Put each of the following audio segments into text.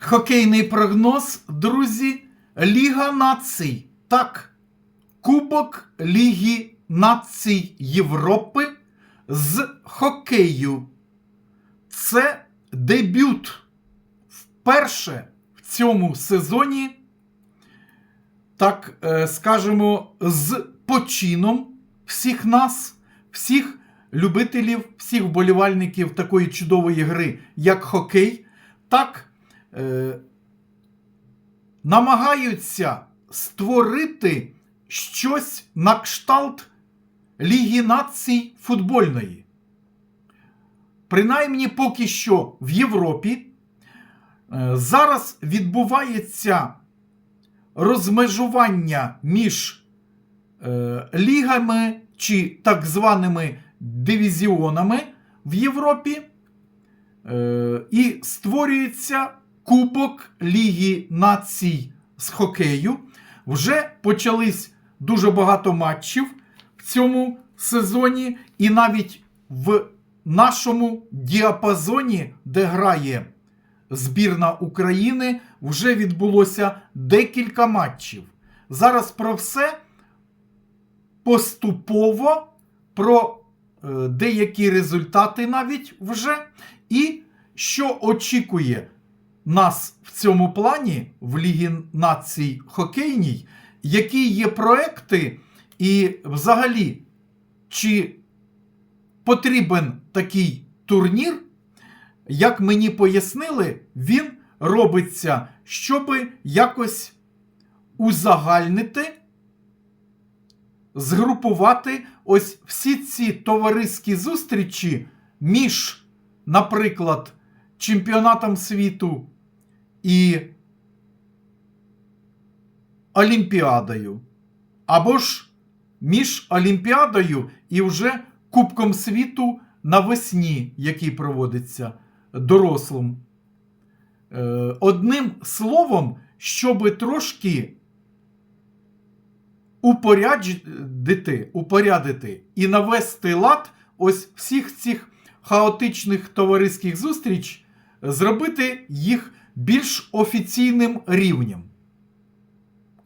Хокейний прогноз, друзі. Ліга націй. Так. Кубок Ліги націй Європи з хокею. Це дебют вперше в цьому сезоні, так е, скажемо, з почином всіх нас, всіх любителів, всіх вболівальників такої чудової гри, як хокей, так е, намагаються створити щось на кшталт Ліги націй футбольної. Принаймні, поки що в Європі е, зараз відбувається розмежування між е, лігами чи так званими дивізіонами в Європі, і створюється Кубок Ліги націй з хокею. Вже почались дуже багато матчів в цьому сезоні, і навіть в нашому діапазоні, де грає збірна України, вже відбулося декілька матчів. Зараз про все поступово, про е, деякі результати навіть вже, і що очікує нас в цьому плані в Лігі націй хокейній, які є проекти, і взагалі, чи потрібен такий турнір, як мені пояснили, він робиться, щоб якось узагальнити, згрупувати ось всі ці товариські зустрічі між, наприклад, чемпіонатом світу і Олімпіадою. Або ж між Олімпіадою і вже Кубком світу навесні, який проводиться дорослим. Е, Одним словом, щоб трошки упорядити, упорядити і навести лад ось всіх цих хаотичних товариських зустріч, зробити їх більш офіційним рівнем.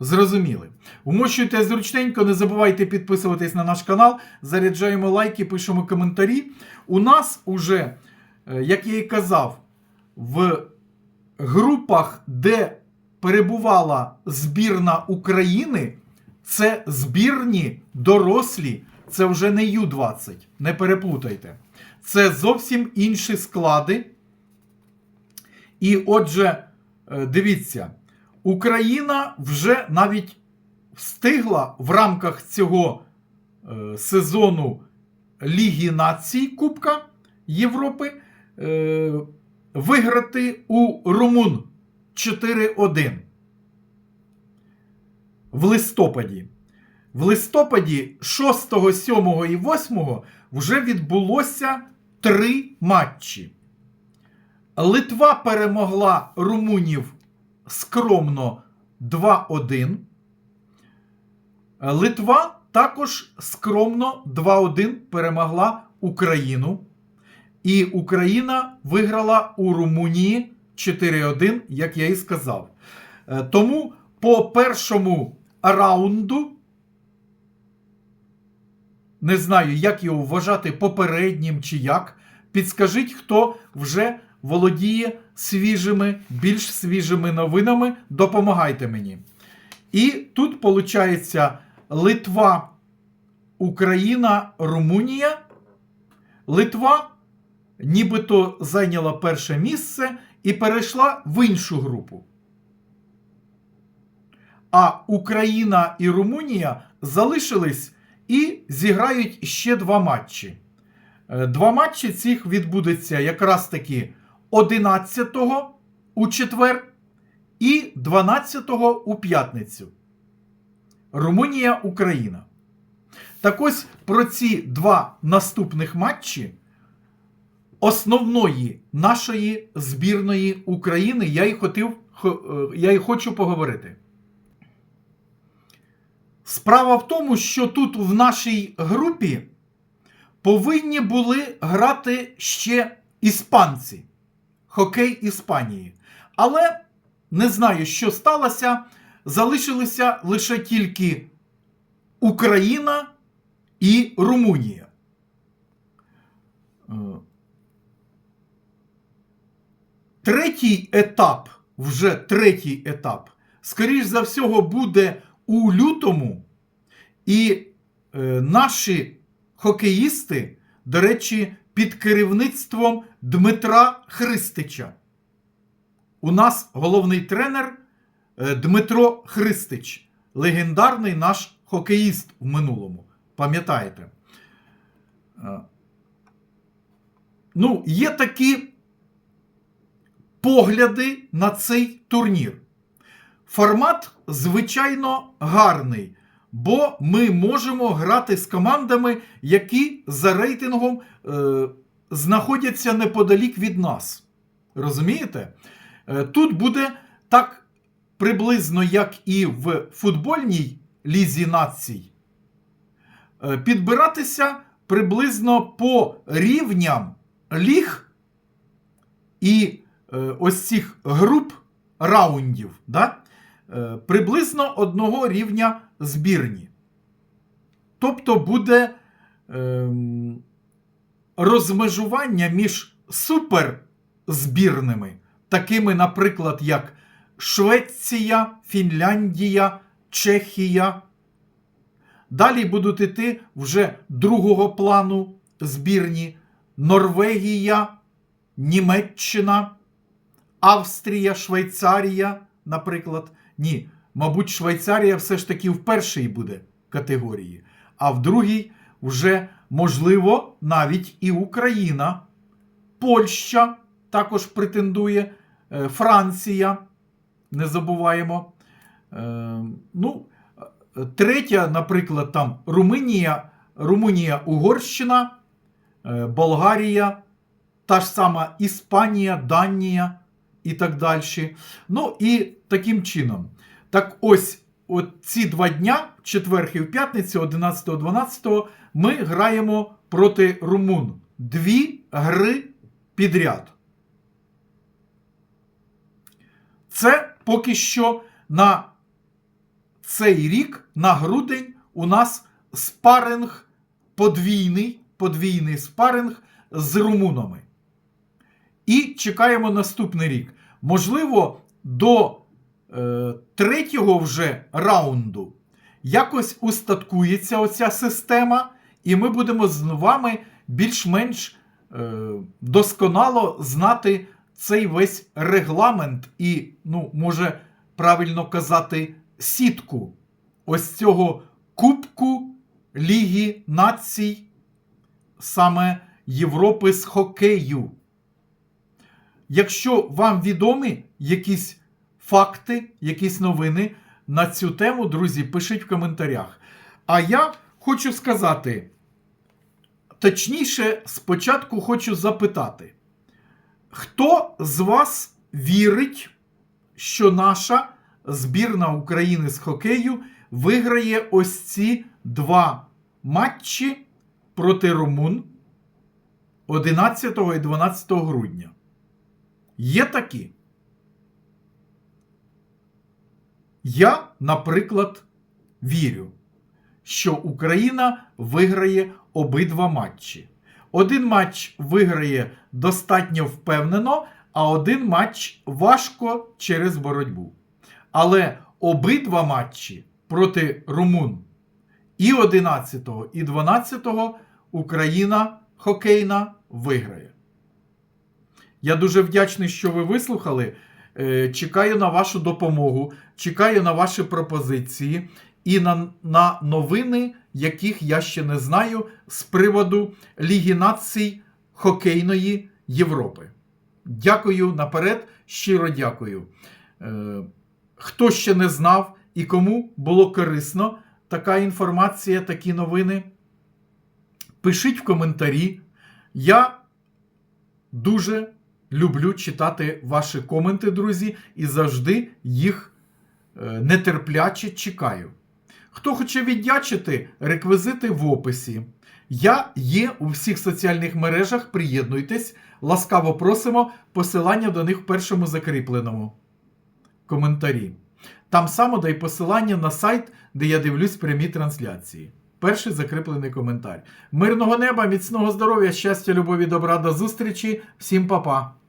Зрозуміли. Вмощуйте зручненько, не забувайте підписуватись на наш канал, заряджаємо лайки, пишемо коментарі. У нас уже, е, як я і казав, в групах, де перебувала збірна України, це збірні дорослі, це вже не Ю-20, не переплутайте. Це зовсім інші склади. І отже, е, дивіться, Україна вже навіть встигла в рамках цього е, сезону Ліги націй Кубка Європи е, виграти у Румун 4-1 в листопаді. В листопаді 6, 7 і 8 вже відбулося три матчі. Литва перемогла румунів скромно 2-1. Литва також скромно 2-1 перемогла Україну. І Україна виграла у Румунії 4-1, як я і сказав. Е, Тому по першому раунду, не знаю, як його вважати попереднім чи як, підскажіть, хто вже володіє свіжими, більш свіжими новинами, допомагайте мені. І тут, виходить, Литва, Україна, Румунія. Литва нібито зайняла перше місце і перейшла в іншу групу. А Україна і Румунія залишились і зіграють ще два матчі. Е, Два матчі цих відбудеться якраз таки 11-го у четвер і 12-го у п'ятницю. Румунія, Україна. Так ось про ці два наступних матчі основної нашої збірної України я і хотів, е, я і хочу поговорити. Справа в тому, що тут в нашій групі повинні були грати ще іспанці. Хокей Іспанії. Але не знаю, що сталося. Залишилися лише тільки Україна і Румунія. Е, Третій етап, вже третій етап, скоріш за всього, буде у лютому. І е, наші хокеїсти, до речі, під керівництвом Дмитра Христича. У нас головний тренер е, Дмитро Христич, легендарний наш хокеїст в минулому. Пам'ятаєте? Е, Ну, є такі погляди на цей турнір. Формат, звичайно, гарний, бо ми можемо грати з командами, які за рейтингом е, знаходяться неподалік від нас. Розумієте? Е, тут буде так приблизно, як і в футбольній лізі націй, е, підбиратися приблизно по рівням ліг і е, ось цих груп раундів, да? е, приблизно одного рівня збірні. Тобто буде е, розмежування між суперзбірними, такими, наприклад, як Швеція, Фінляндія, Чехія. Далі будуть іти вже другого плану збірні Норвегія, Німеччина, Австрія, Швейцарія, наприклад. Ні, мабуть, Швейцарія все ж таки в першій буде категорії, а в другій вже, можливо, навіть і Україна, Польща також претендує, е, Франція, не забуваємо. Е, Ну, е, третя, наприклад, там Румунія, Румунія, Угорщина, Болгарія, та ж сама Іспанія, Данія і так далі. Ну і таким чином. Так ось от ці два дня, в четвер і в п'ятницю, 11-12, ми граємо проти румун. Дві гри підряд. Це поки що на цей рік, на грудень, у нас спаринг подвійний, подвійний спаринг з румунами. І чекаємо наступний рік. Можливо, до третього вже раунду якось устаткується оця система, і ми будемо з вами більш-менш е, досконало знати цей весь регламент і, ну, може правильно казати, сітку ось цього Кубку Ліги націй, саме Європи з хокею. Якщо вам відомі якісь факти, якісь новини на цю тему, друзі, пишіть в коментарях. А я хочу сказати, точніше, спочатку хочу запитати, хто з вас вірить, що наша збірна України з хокею виграє ось ці два матчі проти румун 11 і 12 грудня? Є такі. Я, наприклад, вірю, що Україна виграє обидва матчі. Один матч виграє достатньо впевнено, а один матч важко через боротьбу. Але обидва матчі проти румун і 11, і 12 Україна хокейна виграє. Я дуже вдячний, що ви вислухали. Е, Чекаю на вашу допомогу, чекаю на ваші пропозиції і на, на новини, яких я ще не знаю, з приводу Ліги націй хокейної Європи. Дякую наперед, щиро дякую. Е, Хто ще не знав і кому було корисно така інформація, такі новини, пишіть в коментарі. Я дуже люблю читати ваші коменти, друзі, і завжди їх е, нетерпляче чекаю. Хто хоче віддячити, реквізити в описі. Я є у всіх соціальних мережах. Приєднуйтесь. Ласкаво просимо. Посилання до них в першому закріпленому коментарі. Там само дай посилання на сайт, де я дивлюсь прямі трансляції. Перший закріплений коментар. Мирного неба, міцного здоров'я, щастя, любові, добра до зустрічі. Всім па-па!